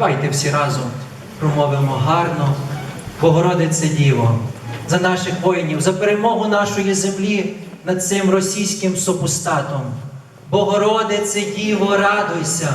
давайте всі разом промовимо гарно, Богородице Діво, за наших воїнів, за перемогу нашої землі над цим російським супостатом. Богородице Діво, радуйся!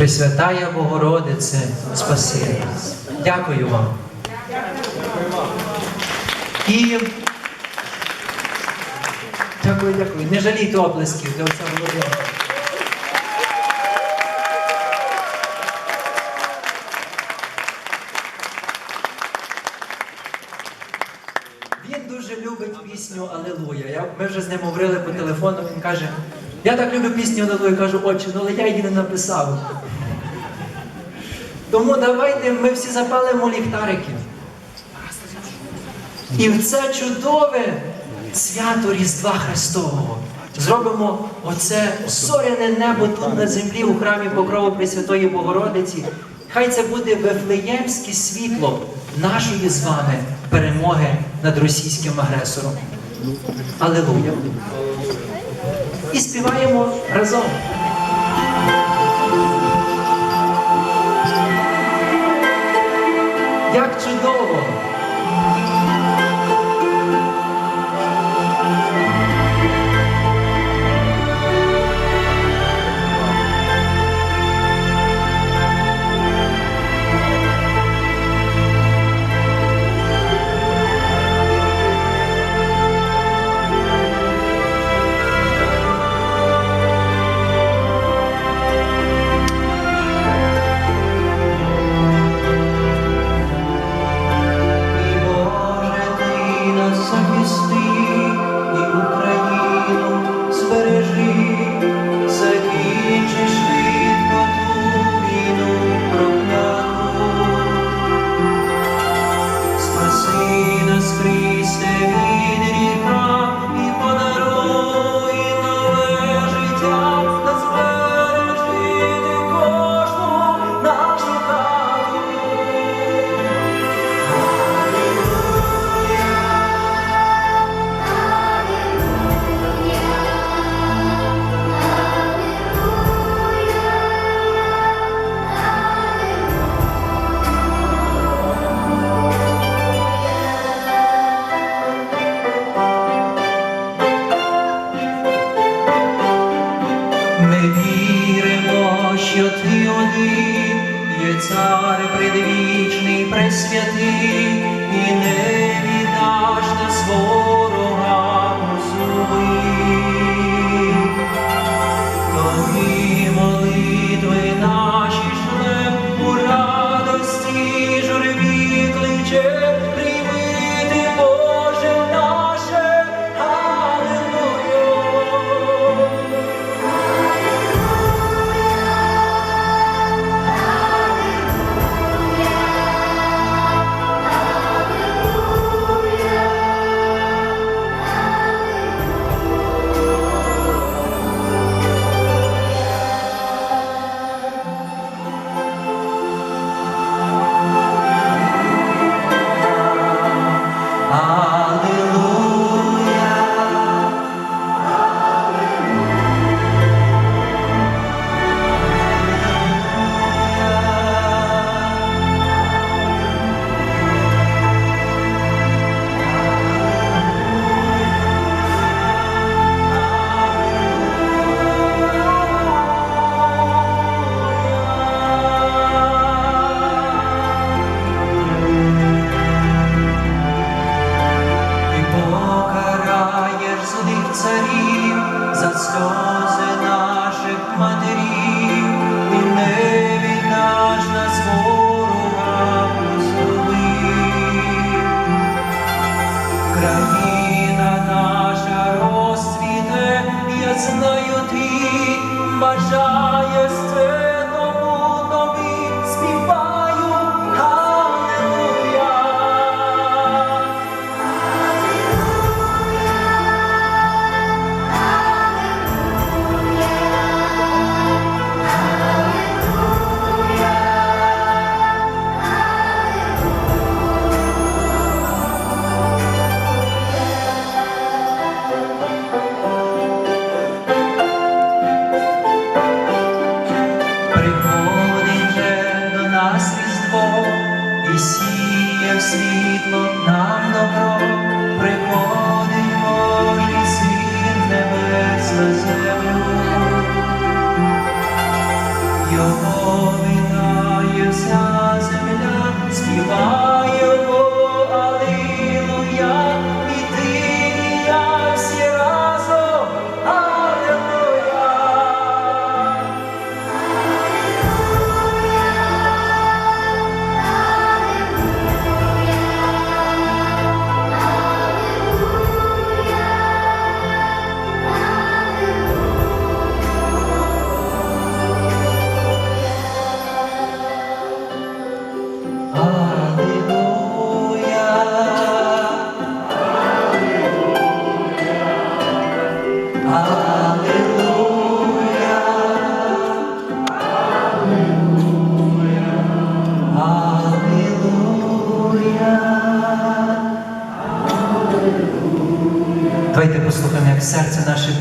Пресвятая Богородице, спаси нас. Дякую вам. І дякую, дякую. Не жалійте оплесків для отця Володимира. Він дуже любить пісню Алелуя. Ми вже з ним говорили по телефону, він каже, я так люблю пісню Алелуя, кажу, отче, ну але я її не написав. Тому давайте ми всі запалимо ліхтарики. І в це чудове свято Різдва Христового зробимо оце зоряне небо тут на землі у храмі Покрову Пресвятої Богородиці. Хай це буде вифлеємське світло нашої з вами перемоги над російським агресором. Аллилуйя! І співаємо разом. Jak do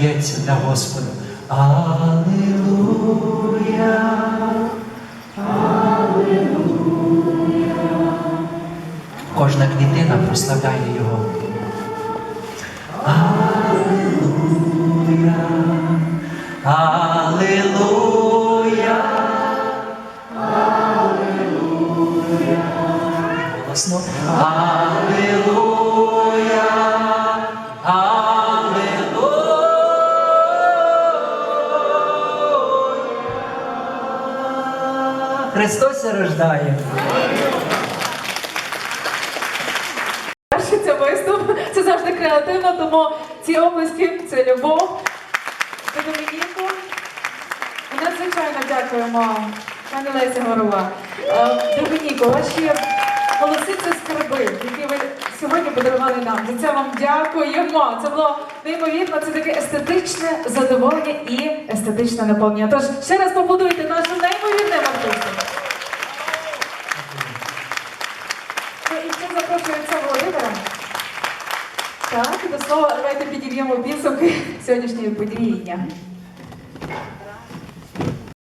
серце для Господа. Аллилуйя. Кожна клітина прославляє Його. Аллилуйя. Аллилуйя. Аллилуйя. Голосно. Аллилуйя. Христос рождає. Перший це виступ, це завжди креативно, тому ці області це любов до Домініку. Надзвичайно дякуємо, пані Леся Горова. Е, Домініку, ваші голоси це скарби, які ви сьогодні подарували нам. За це вам дякуємо. Це було неймовірно, це таке естетичне задоволення і естетичне наповнення. Тож ще раз побудуйте нашу неймовірну артисту. Ну і ще запрошую отця Володимира. Так, до слова, давайте підіб'ємо підсумки сьогоднішньої події.